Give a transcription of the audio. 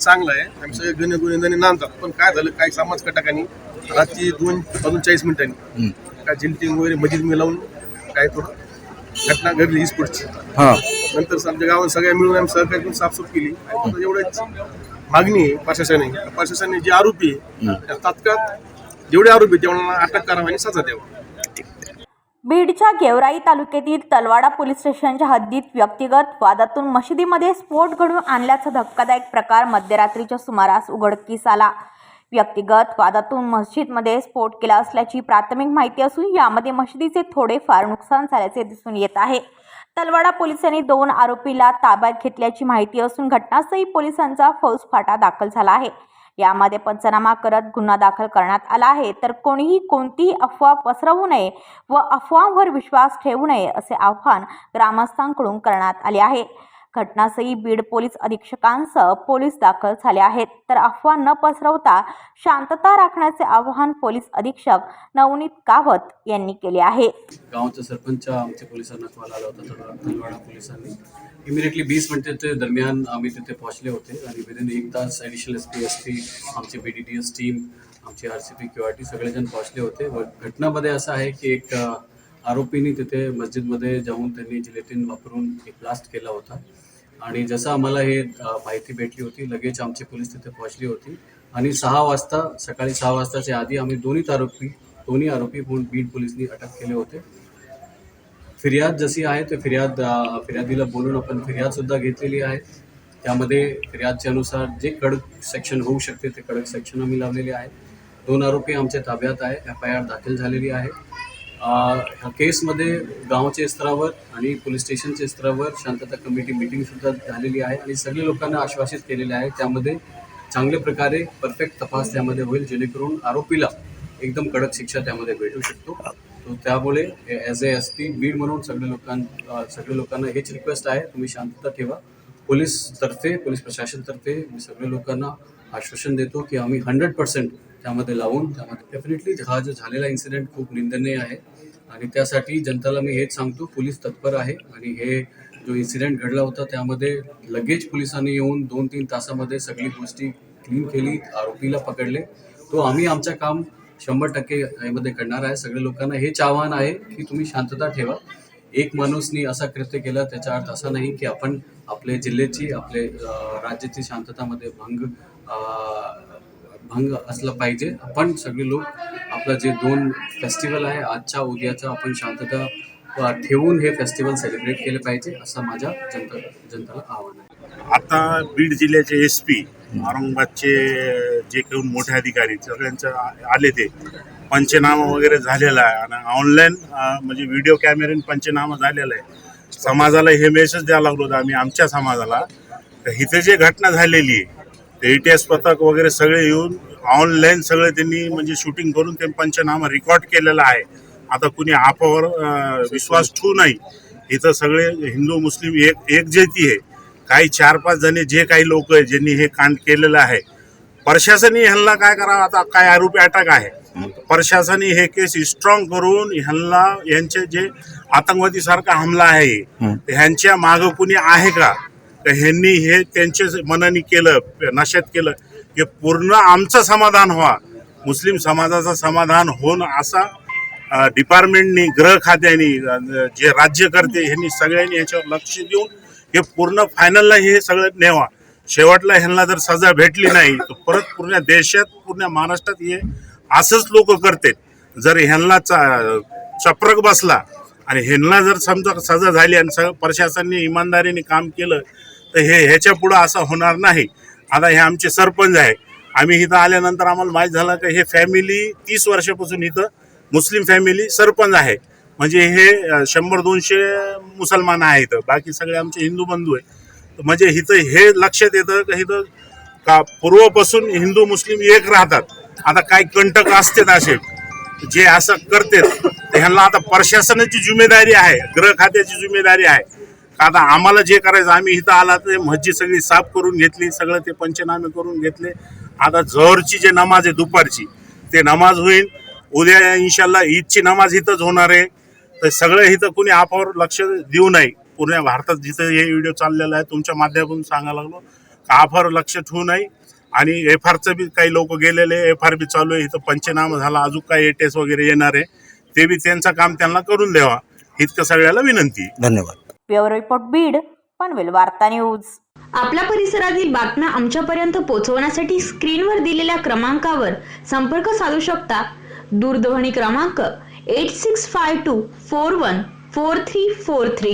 चांगला आहे. आम्ही सगळे गणे गुन्हेगारी नांदतात. पण काय झालं? काही समाज कटाकांनी रात्री दोन वाजून चाळीस मिनिटांनी काय जिल्टिंग वगैरे मजीद मिळवून काय थोडं घटना घडली ही हा. नंतर आमच्या गावात सगळ्या मिळून आम्ही सहकार्य करून साफसूफ केली. एवढंच. मागणी आहे प्रशासनाने. प्रशासनाने जे आरोपी आहे त्या तात्काळ जेवढे आरोपी तेवढ्यांना अटक करावी आणि सजा द्यावा. बीडच्या गेवराई तालुक्यातील तलवाडा पोलीस स्टेशनच्या हद्दीत व्यक्तिगत वादातून मशिदीमध्ये स्फोट घडवून आणल्याचा धक्कादायक प्रकार मध्यरात्रीच्या सुमारास उघडकीस आला. व्यक्तिगत वादातून मस्जिदमध्ये स्फोट केला असल्याची प्राथमिक माहिती असून यामध्ये मशिदीचे थोडेफार नुकसान झाल्याचे दिसून येत आहे. तलवाडा पोलिसांनी दोन आरोपीला ताब्यात घेतल्याची माहिती असून घटनास्थळी पोलिसांचा फौजफाटा दाखल झाला आहे. यामध्ये पंचनामा करत गुन्हा दाखल करण्यात आला आहे. तर कोणीही कोणतीही अफवा पसरवू नये व अफवांवर विश्वास ठेवू नये असे आव्हान ग्रामस्थांकडून करण्यात आले आहे. घटनास्थळी बीड पोलीस अधीक्षकांसह पोलीस दाखल झाले आहेत. तर अफवा न पसरवता शांतता राखण्याचे आवाहन पोलीस अधीक्षक नवनीत कावत यांनी केले आहे. गावच्या सरपंच आमच्या पोलिसांना कॉल आला होता तलवाडा पोलिसांनी इमिडिएटली वीस मिनिटाच्या दरम्यान आम्ही तिथे पोहोचले होते आणि विदिन एक तास additional S P S P आमचे B D T S team आमची R C P Q R T सगळेजण पोहोचले होते. व घटनामध्ये असं आहे की एक आरोपींनी आरोपीने तिथे मस्जिदमध्ये जाऊन त्यांनी जिलेटिन वापरून एक ब्लास्ट केला होता. आणि जसं आम्हाला हे माहिती भेटली होती लगेच आमचे पोलीस तिथे पोहोचली होती. आणि सहा वाजता सकाळी सहा वाजताच्या आधी आम्ही दोन्ही आरोपी दोन्ही आरोपी म्हणून बीड पोलिसनी अटक केले होते. फिर्याद जशी आहे ते फिर्याद फिर्यादीला बोलून आपण फिर्यादसुद्धा घेतलेली आहे. त्यामध्ये फिर्यादच्या अनुसार जे कडक सेक्शन होऊ शकते ते कडक सेक्शन आम्ही लावलेले आहे. दोन आरोपी आमच्या ताब्यात आहे एफ आय आर दाखल झालेली आहे. ह्या केसमध्ये गावच्या स्तरावर आणि पोलीस स्टेशनच्या स्तरावर शांतता कमिटी मिटिंगसुद्धा झालेली आहे आणि सगळे लोकांना आश्वासित केलेले आहे. त्यामध्ये चांगल्या प्रकारे परफेक्ट तपास त्यामध्ये होईल जेणेकरून आरोपीला एकदम कडक शिक्षा त्यामध्ये भेटू शकतो. तो त्यामुळे as A S P Beed म्हणून सगळे लोकां सगळे लोकांना हेच रिक्वेस्ट आहे तुम्ही शांतता ठेवा. पोलीस तर्फे पोलीस प्रशासनतर्फे मी सगळ्या लोकांना आश्वासन देतो की आम्ही हंड्रेड पर्सेंट त्यामध्ये लावून त्यामध्ये डेफिनेटली हा जो झालेला इन्सिडेंट खूप निंदनीय आहे. आणि त्यासाठी जनताला मी हेच सांगतो पोलीस तत्पर आहे. आणि हे जो इन्सिडेंट घडला होता त्यामध्ये लगेच पोलिसांनी येऊन दोन तीन तासामध्ये सगळी गोष्टी क्लीन केली आरोपीला पकडले. तो आम्ही आमचं काम शंभर टक्के यामध्ये करणार आहे. सगळ्या लोकांना हेच आव्हान आहे की तुम्ही शांतता ठेवा. एक माणूसनी असा कृत्य केला त्याचा अर्थ असा नाही की आपण आपले जिल्ह्याची आपले राज्याची शांततामध्ये भंग भंग असलं पाहिजे. आपण सगळे लोक आपलं जे दोन फेस्टिवल आहे आजच्या उद्याचा आपण शांतता ठेवून हे फेस्टिवल सेलिब्रेट केले पाहिजे असं माझ्या जनता जनताला आव्हान आहे. आता बीड जिल्ह्याचे एस पी औरंगाबादचे जे काही मोठे अधिकारी सगळ्यांचं आले ते. पंचनामा वगैरे झालेला आहे. आणि ऑनलाईन म्हणजे व्हिडिओ कॅमेऱ्याने पंचनामा झालेला आहे. समाजाला हे मेसेज द्यायला लागलो होतो आम्ही आमच्या समाजाला. तर इथे जे घटना झालेली आहे ते इतिहास पथक वगैरे सगळे येऊन ऑनलाईन सगळे त्यांनी म्हणजे शूटिंग करून ते पंचनामा रेकॉर्ड केलेला आहे. आता कुणी आपावर विश्वास ठेवू नाही. इथं सगळे हिंदू मुस्लिम एक एकजेती आहे. काही चार पाच जणी जे काही लोक आहे ज्यांनी हे कांड केलेलं आहे. प्रशासनी ह्यांना काय करावं? आता काय आरोपी अटक आहे? प्रशासनी हे केस स्ट्रॉंग करून ह्यांना यांचे जे आतंकवादी सारखा हमला आहे ह्यांच्या माग कुणी आहे का? तर ह्यांनी हे त्यांचे मनाने केलं नाशात केलं हे पूर्ण आमचं समाधान व्हा. मुस्लिम समाजाचं समाधान होऊन असा डिपार्टमेंटनी गृह खात्याने जे राज्यकर्ते ह्यांनी सगळ्यांनी याच्यावर लक्ष देऊन हे पूर्ण फायनलला हे सगळं नेवा शेवटला ह्यांना जर सजा भेटली नाही तर परत पूर्ण देशात पूर्ण महाराष्ट्रात हे असंच लोक करतात. जर ह्यांना चा- चप्रक बसला आणि ह्यांना जर समजा सजा झाली आणि स प्रशासनाने इमानदारीने काम केलं तर हे ह्याच्या पुढं असं होणार नाही. आता हे आमचे सरपंच आहे. आम्ही इथं आल्यानंतर आम्हाला माहीत झालं की हे फॅमिली तीस वर्षापासून इथं मुस्लिम फॅमिली सरपंच आहे. म्हणजे हे शंभर दोनशे मुसलमान आहेत बाकी सगळे आमचे हिंदू बंधू आहे म्हणजे इथं हे लक्षात येतं की इथं का पूर्वपासून हिंदू मुस्लिम एक राहतात. आता काही कंटक असतात असे जे असं करतात. तर ह्यांना आता प्रशासनाची जिम्मेदारी आहे गृह खात्याची जिम्मेदारी आहे. का आता आम्हाला जे करायचं आम्ही इथं आला तर मस्जिद सगळी साफ करून घेतली सगळं ते पंचनामे करून घेतले. आता जहरची जे नमाज आहे दुपारची ते नमाज होईल. उद्या इन्शाल्ला ईदची नमाज इथंच होणार आहे. तर सगळं इथं कुणी आपावर लक्ष देऊ नये. पूर्ण भारतात जिथं हे व्हिडिओ चाललेला आहे तुमच्या माध्यमातून सांगायला लागलो. आफार लक्ष ठेवू नये. आणि एफ आरचं बी काही लोक गेलेले एफ आर बी चालू आहे इथं पंचनामा झाला अजून काही ए टेस्ट वगैरे येणार आहे. ते बी त्यांचं काम त्यांना करून द्यावा. इतकं सगळ्याला विनंती. धन्यवाद. ब्युरो रिपोर्ट बीड पनवेल वार्ता न्यूज. आपल्या परिसरातील बातम्या आमच्यापर्यंत पोहोचवण्यासाठी स्क्रीनवर दिलेल्या क्रमांकावर संपर्क साधू शकता. दूरध्वनी क्रमांक eight six five two four one four three four three